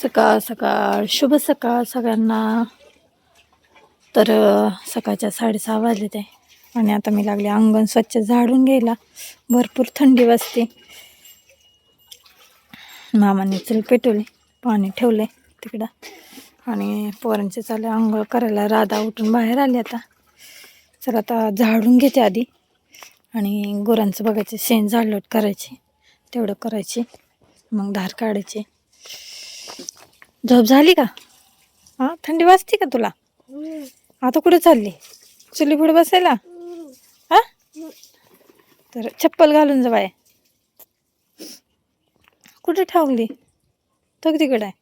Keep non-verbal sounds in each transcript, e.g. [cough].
सकाळ सकाळ शुभ सकाळ सगळ्यांना. तर सकाळच्या साडेसहा वाजले ते आणि आता मी लागले अंगण स्वच्छ झाडून घ्यायला. भरपूर थंडी वाजते. मामाने चल पेटवले पाणी ठेवले तिकडं. आणि पोरांचे चालले आंघोळ करायला. राधा उठून बाहेर आली आता. चला आता झाडून घेते आधी. आणि गुरांचं बघायचं शेण झाडलोट करायची तेवढं करायची. मग धार काढायची. झोप झाली का? हां थंडी वाजते का तुला? आता कुठे चालली? चुली पुढे बसायला? हा? तर चप्पल घालून जा बाय. कुठे ठेवली? तो तिकडे आहे.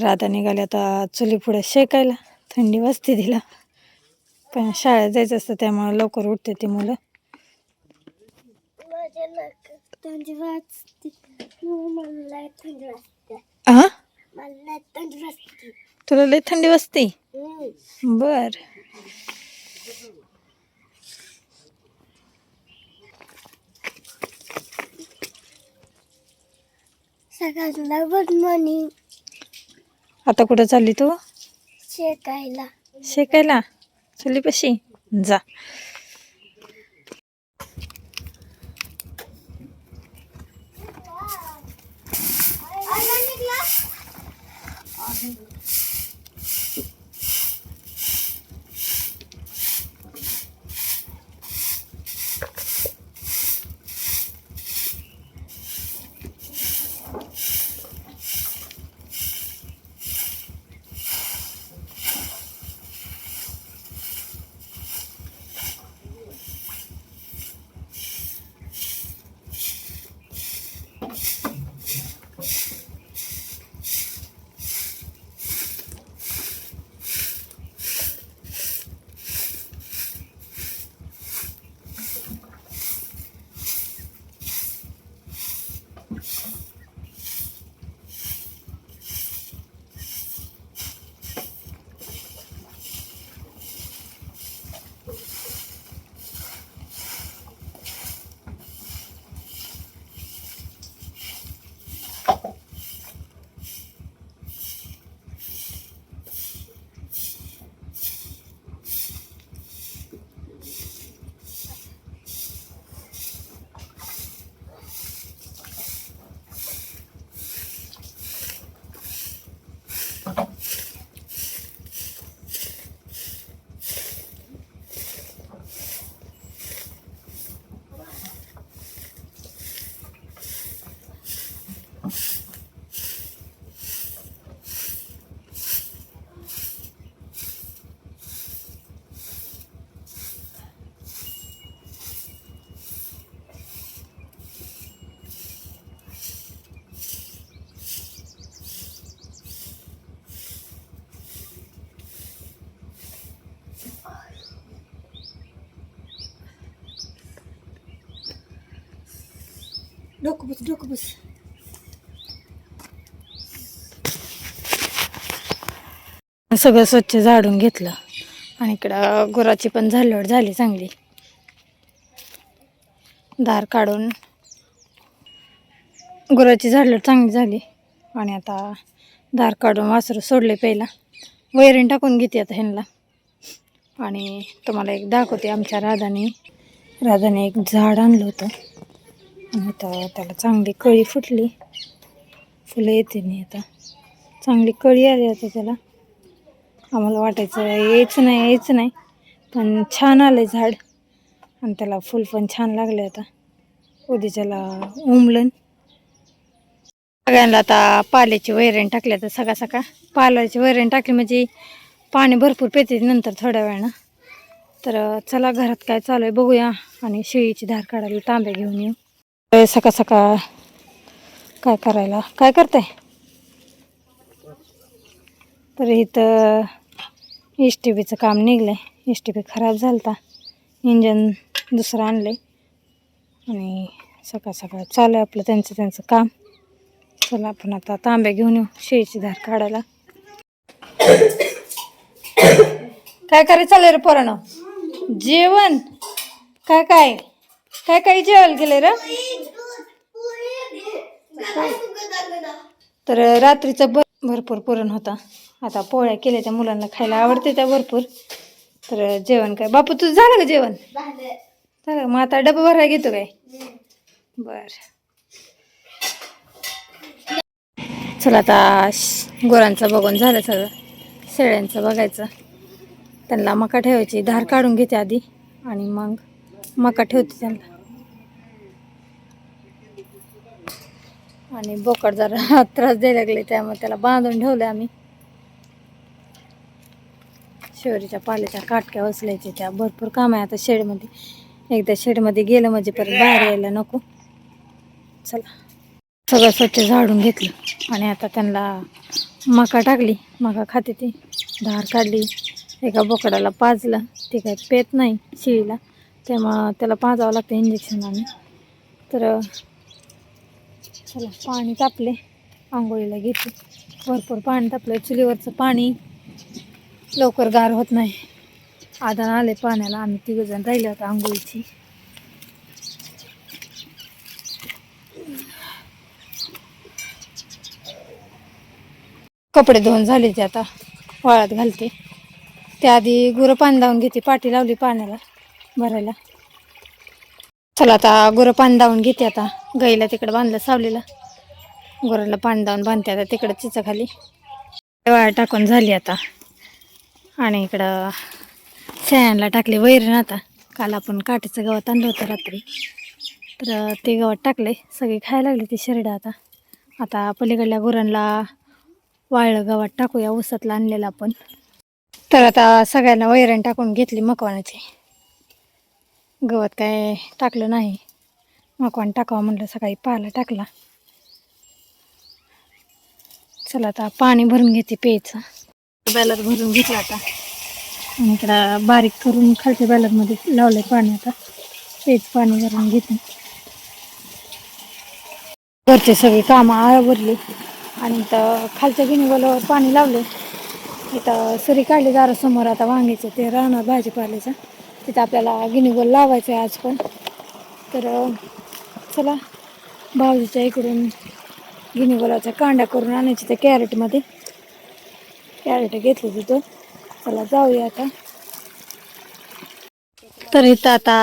राधा निघाली आता चुली पुढे शेकायला. थंडी वाजते तिला. पण शाळेत जायचं असतं त्यामुळे लवकर उठते ती मुलं. थंडी वाजते. तुला लई थंडी वाजते? बर. सकाळला गुड मॉर्निंग आता कुठं चालली तू? शेकायला. शेकायला? चुलीपाशी? जा. डोकं बस डोकं सगळं स्वच्छ झाडून घेतलं. आणि इकडं गुराची पण झालड झाली चांगली. दार काढून गुराची झाडलोट चांगली झाली. आणि आता दार काढून वासरू सोडले पहिला. वैरण टाकून घेते आता ह्यांना. आणि तुम्हाला एक दाखवते आमच्या राधाने. राधाने एक झाड आणलं होतं. आता त्याला चांगली कळी फुटली. फुलं येते नाही आता. चांगली कळी आली आता त्याला. आम्हाला वाटायचं यायचं नाही यायचं नाही. पण छान आलं झाड. आणि त्याला फुल पण छान लागले आता. उद्याच्याला उमलन. सगळ्यांना आता पाल्याची वैरण टाकली आता सकाळ सकाळ. पाल्याची वैरण टाकली म्हणजे पाणी भरपूर पेते नंतर थोड्या वेळानं. तर चला घरात काय चालू आहे बघूया. आणि शेळीची धार काढायला तांब्या घेऊन येऊ. तर सकाळ सकाळ काय करायला? काय करते तर इथं एस टी बीचं काम निघलं आहे एस टी बी खराब झालं होता इंजन दुसरं आणलं आहे आणि सकाळ सकाळ चालू आहे आपलं त्यांचं त्यांचं काम. चला आपण आता तांब्या घेऊन येऊ. शेळीची धार काढायला. काय करायचं चाललंय रे पोरानं? जेवण? काय काय? काय काय जेवायला गेले र? तर रात्रीचं भर भरपूर पुरण होता. आता पोळ्या केल्या त्या मुलांना खायला आवडते त्या भरपूर. तर जेवण काय? बापू तुझं झालं का जेवण? झालं. मग आता डबा भरायला घेतो काय? बर. चला आता गोरांचं गुरांचं बघून झालं सगळं. शेळ्यांचं बघायचं. त्यांना मका ठेवायची. धार काढून घेते आधी. आणि मग मका ठेवते त्यांना. आणि बोकड जरा [laughs] त्रास द्यायला लागले त्यामुळे त्याला बांधून ठेवले आम्ही. शिवरीच्या पाल्याच्या काटक्या उचलायच्या त्या. भरपूर काम आहे आता शेडमध्ये. एकदा शेडमध्ये गेलं म्हणजे परत बाहेर यायला नको. चला. सगळं स्वच्छ झाडून घेतलं. आणि आता त्यांना मका टाकली. मका खाते ती. धार काढली. एका बोकडाला पाजलं. ते काही पेत नाही शिळीला. त्यामुळं त्याला पाजावं लागतं इंजेक्शन आणि तर चला पाणी तापले. आंघोळीला घेते भरपूर पाणी तापलं चुलीवरचं पाणी लवकर गार होत नाही. आदान आले पाण्याला. आम्ही तिघजण राहिले होते आंघोळीची. कपडे धुवून झाले ते आता. वाळत घालते. त्याआधी गुरं पाणी लावून घेते. पाठी लावली पाण्याला भरायला. चला आता गुरं पाणी लावून घेते आता. गाईला तिकडं बांधलं सावलीला. गुराला पाणी दावून बांधते आता तिकडं चिचाखाली वाळ टाकून झाली आता. आणि इकडं सॅनला टाकले वैरण आता. काल आपण काठीचं गवत आणलं होतं रात्री. तर ते गवत टाकले सगळे खायला लागले ते शेरडं आता. आता पलीकडल्या गुरांना वाळलं गवत टाकूया उसातलं आणलेलं आपण. तर आता सगळ्यांना वैरण टाकून घेतली मकवानाची. गवत काय टाकलं नाही. मकवान टाकावं म्हणलं सकाळी पाला टाकला. चला आता पाणी भरून घेते प्यायचं. बॅलर भरून घेतला आता. आणि इकडं बारीक करून खालच्या बॅलरमध्ये लावलं पाणी आता. तेच पाणी भरून घेते. घरचे सगळे कामं आवरली. आणि इथं खालच्या गिनीगोलावर पाणी लावले इथं सरी काढली दारासमोर आता वांग्याचं ते राहणार भाजीपाल्याचं. तिथं आपल्याला गिनीगोल लावायचं आहे आज पण. तर चला भाऊजीच्या इकडून गिनीगोलाचा कांड्या करून आणायची त्या कॅरेटमध्ये. कॅरेट घेतली तिथं. चला जाऊया आता. तर इथं आता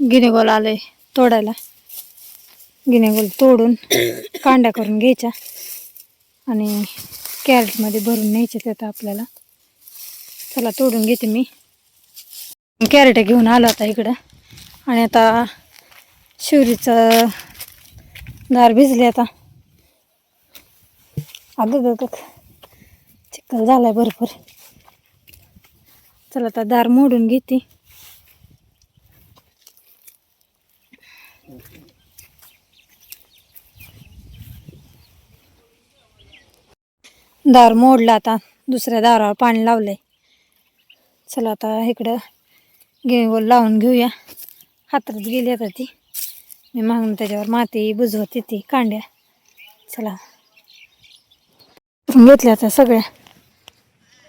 गिनेगोल आले तोडायला. गिनेगोल तोडून कांड्या करून घ्यायच्या आणि कॅरेटमध्ये भरून न्यायचे त्यात आपल्याला. चला तोडून घेते मी. कॅरेट घेऊन आलो आता इकडं. आणि आता शिवरीचं दार भिजले आता. अगं ग चिखल झालाय भरपूर. चला आता दार मोडून घेते. दार मोडला आता दुसऱ्या दारावर पाणी लावलंय. चला आता इकडं गिळगोल लावून घेऊया. हातात गेली आता ती. मी मागून त्याच्यावर माती बुजवत येते कांड्या. चला. घेतल्या आता सगळ्या.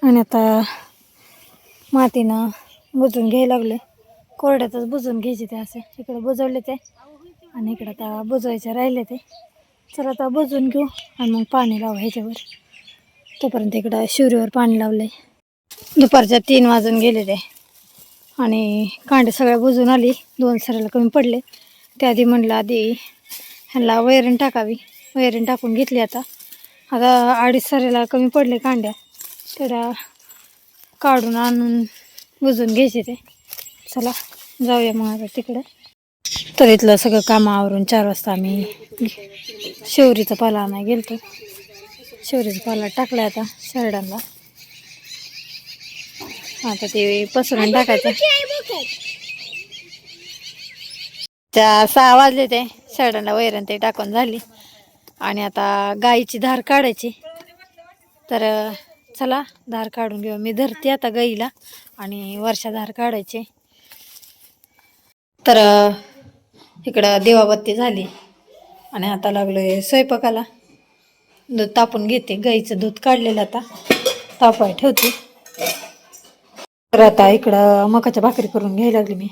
आणि आता मातीनं बुजून घ्यायला लागले कोरड्यातच बुजून घ्यायचे ते असे. इकडे बुजवले ते. आणि इकडं आता बुजवायचे राहिले ते. चला आता बुजून घेऊ आणि मग पाणी लावू ह्याच्यावर. तोपर्यंत इकडं शिवरीवर पाणी लावलंय. दुपारच्या तीन वाजून गेले ते. आणि कांडे सगळ्या बुजून आली. दोन सराला कमी पडले. त्याआधी म्हणलं आधी ह्यांना वैरण टाकावी. वैरण टाकून घेतली आता. आता अडीच साऱ्याला कमी पडले कांड्या. तर काढून आणून बुजून घ्यायचे ते. चला जाऊया मग आता तिकडं. तर इथलं सगळं काम आवरून चार वाजता आम्ही शेवरीचा पाला आणाय गेलतो. शेवरीचा पाला टाकला आता शरडांना आता ते पसरून टाकायचं. त्या सहा वाजले ते शरडांना वैरण ते टाकून झाली. आणि आता गाईची धार काढायची. तर चला धार काढून घेऊ. मी धरते आता गाईला आणि वर्षा धार काढायचे. तर इकडं देवाबत्ती झाली. आणि आता लागलोय स्वयंपाकाला. दूध तापून घेते. गाईचं दूध काढलेलं आता. तापाय ठेवते. तर आता इकडं मकाच्या भाकरी करून घ्यायला लागली मी.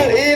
That is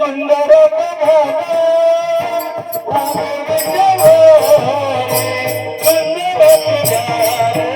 ಸುಂದರ ಸುಂದರ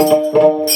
ಭಗವಂತ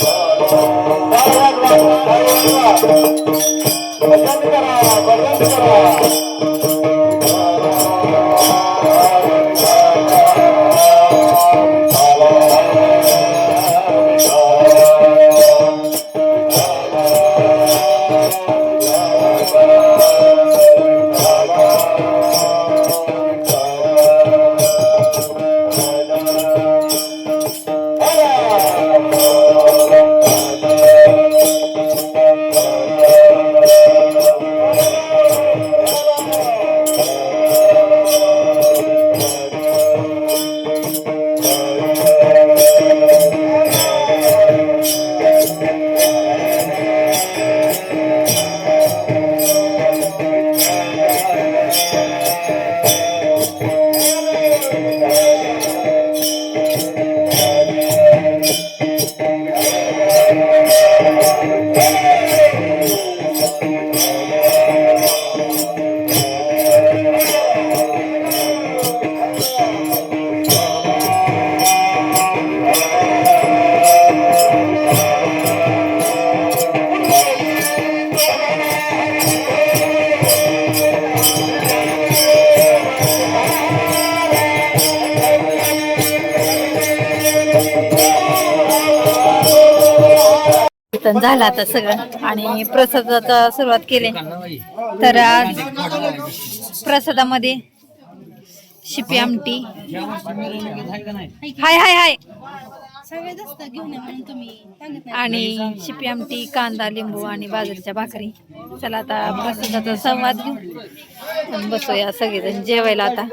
कीर्तन झालं आता सगळं. आणि प्रसादाचा सुरुवात केली. तर आज प्रसादामध्ये शिपी आमटी. हाय हाय हाय. आणि शिपी आमटी कांदा लिंबू आणि बाजरीच्या भाकरी. चला आता प्रसादाचा संवाद घेऊ. बसूया सगळेजण जेवायला आता.